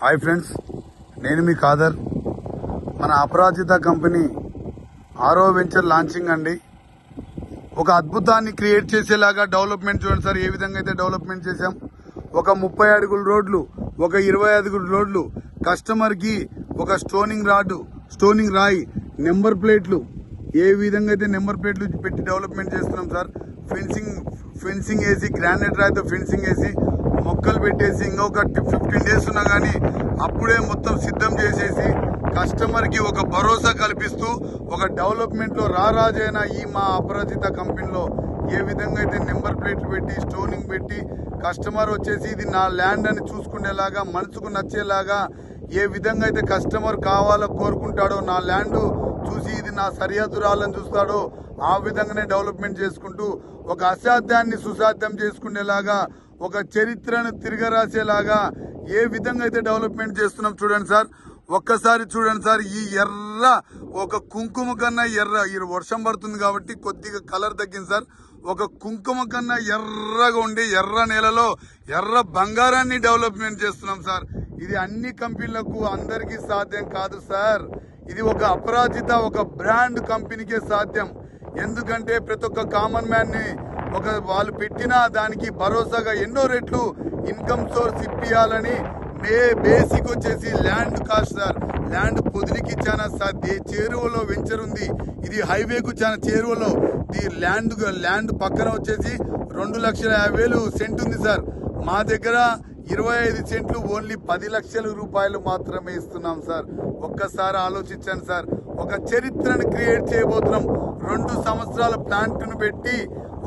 Hi friends నేను మీ కాదర్ మన అపరాజిత కంపెనీ ఆరో వెంచర్ లాంచింగ్ అండి. ఒక అద్భుతాన్ని క్రియేట్ చేసేలాగా డెవలప్మెంట్ చూడండి సార్ ఏ విధంగా అయితే డెవలప్మెంట్ చేశాం. ఒక ముప్పై అడుగుల రోడ్లు ఒక ఇరవై అడుగుల రోడ్లు కస్టమర్కి ఒక స్టోనింగ్ రాడ్ స్టోనింగ్ రాయి నెంబర్ ప్లేట్లు ఏ విధంగా అయితే నెంబర్ ప్లేట్లు పెట్టి డెవలప్మెంట్ చేస్తున్నాం సార్. ఫెన్సింగ్ ఫెన్సింగ్ వేసి గ్రానైట్ రాయితో ఫెన్సింగ్ వేసి మొక్కలు పెట్టేసి ఇంకొక ఫిఫ్టీన్ డేస్ ఉన్నా కానీ అప్పుడే మొత్తం సిద్ధం చేసేసి కస్టమర్కి ఒక భరోసా కల్పిస్తూ ఒక డెవలప్మెంట్లో రారాజైన ఈ మా అపరాజిత కంపెనీలో ఏ విధంగా అయితే నెంబర్ ప్లేట్లు పెట్టి స్టోనింగ్ పెట్టి కస్టమర్ వచ్చేసి ఇది నా ల్యాండ్ అని చూసుకునేలాగా మనసుకు నచ్చేలాగా ఏ విధంగా అయితే కస్టమర్ కావాలో కోరుకుంటాడో నా ల్యాండ్ చూసి ఇది నా సరిహద్దు రాలని చూస్తాడో ఆ విధంగానే డెవలప్మెంట్ చేసుకుంటూ ఒక అసాధ్యాన్ని సుసాధ్యం చేసుకునేలాగా ఒక చరిత్రను తిరగరాసేలాగా ఏ విధంగా అయితే డెవలప్మెంట్ చేస్తున్నాం చూడండి సార్. ఒక్కసారి చూడండి సార్ ఈ ఎర్ర ఒక కుంకుమ కన్నా ఎర్ర ఈ వర్షం పడుతుంది కాబట్టి కొద్దిగా కలర్ తగ్గింది సార్. ఒక కుంకుమ కన్నా ఎర్రగా ఉండి ఎర్ర నేలలో ఎర్ర బంగారాన్ని డెవలప్మెంట్ చేస్తున్నాం సార్. ఇది అన్ని కంపెనీలకు అందరికీ సాధ్యం కాదు సార్. ఇది ఒక అపరాజిత ఒక బ్రాండ్ కంపెనీకే సాధ్యం. ఎందుకంటే ప్రతి ఒక్క కామన్ మ్యాన్ని ఒక వాళ్ళు పెట్టిన దానికి భరోసాగా ఎన్నో రెట్లు ఇన్కమ్ సోర్స్ ఇప్పియాలని మే బేసిక్ వచ్చేసి ల్యాండ్ కాస్ట్ సార్. ల్యాండ్ పొదిలికి చాలా సార్ చేరువలో వెంచర్ ఉంది. ఇది హైవేకు చాలా చేరువలో. ఈ ల్యాండ్ ల్యాండ్ పక్కన వచ్చేసి రెండు లక్షల యాభై వేలు సెంట్ ఉంది సార్. మా దగ్గర ఇరవై ఐదు సెంట్లు ఓన్లీ పది లక్షల రూపాయలు మాత్రమే ఇస్తున్నాం సార్. ఒక్కసారి ఆలోచించాను సార్. ఒక చరిత్రను క్రియేట్ చేయబోతున్నాం. రెండు సంవత్సరాల ప్లాంట్ను పెట్టి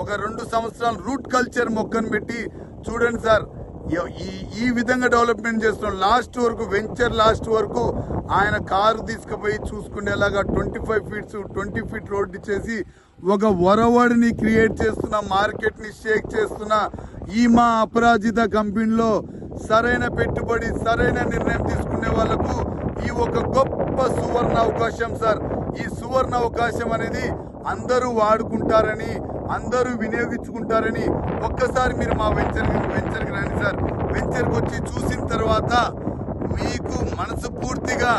ఒక రెండు సంవత్సరాల రూట్ కల్చర్ మొక్కను పెట్టి. చూడండి సార్ ఈ ఈ విధంగా డెవలప్మెంట్ చేస్తున్నాం. లాస్ట్ వరకు వెంచర్ లాస్ట్ వరకు ఆయన కారు తీసుకుపోయి చూసుకునేలాగా twenty five feets twenty feet road చేసి ఒక వరవడిని క్రియేట్ చేస్తున్న మార్కెట్ని షేక్ చేస్తున్న ఈ మా అపరాజిత కంపెనీలో సరైన పెట్టుబడి సరైన నిర్ణయం తీసుకునే వాళ్ళకు ఒక గొప్ప సువర్ణ అవకాశం సార్. ఈ సువర్ణ అవకాశం అనేది అందరూ వాడుకుంటారని అందరూ వినియోగించుకుంటారని ఒక్కసారి మీరు మా వెంచర్ వెంచర్కి రండి సార్. వెంచర్కి వచ్చి చూసిన తర్వాత మీకు మనసు పూర్తిగా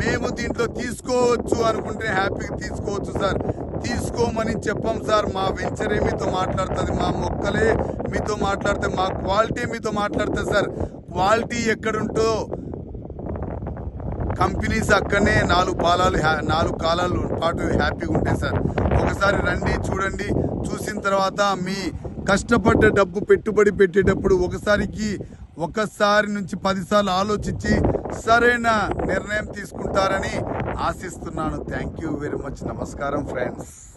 మేము దీంట్లో తీసుకోవచ్చు అనుకుంటే హ్యాపీగా తీసుకోవచ్చు సార్. తీసుకోమని చెప్పం సార్. మా వెంచరే మీతో మాట్లాడుతుంది మా మొక్కలే మీతో మాట్లాడితే మా క్వాలిటీ మీతో మాట్లాడుతుంది సార్. క్వాలిటీ ఎక్కడుంటో కంపెనీస్ అక్కడనే నాలుగు పాలాలు హ్యా- నాలుగు కాలాలు పాటు హ్యాపీగా ఉంటాయి సార్. ఒకసారి రండి చూడండి. చూసిన తర్వాత మీ కష్టపడ్డ డబ్బు పెట్టుబడి పెట్టేటప్పుడు ఒకసారికి ఒకసారి నుంచి పదిసార్లు ఆలోచించి సరైన నిర్ణయం తీసుకుంటారని ఆశిస్తున్నాను. థ్యాంక్ యూ వెరీ మచ్ నమస్కారం ఫ్రెండ్స్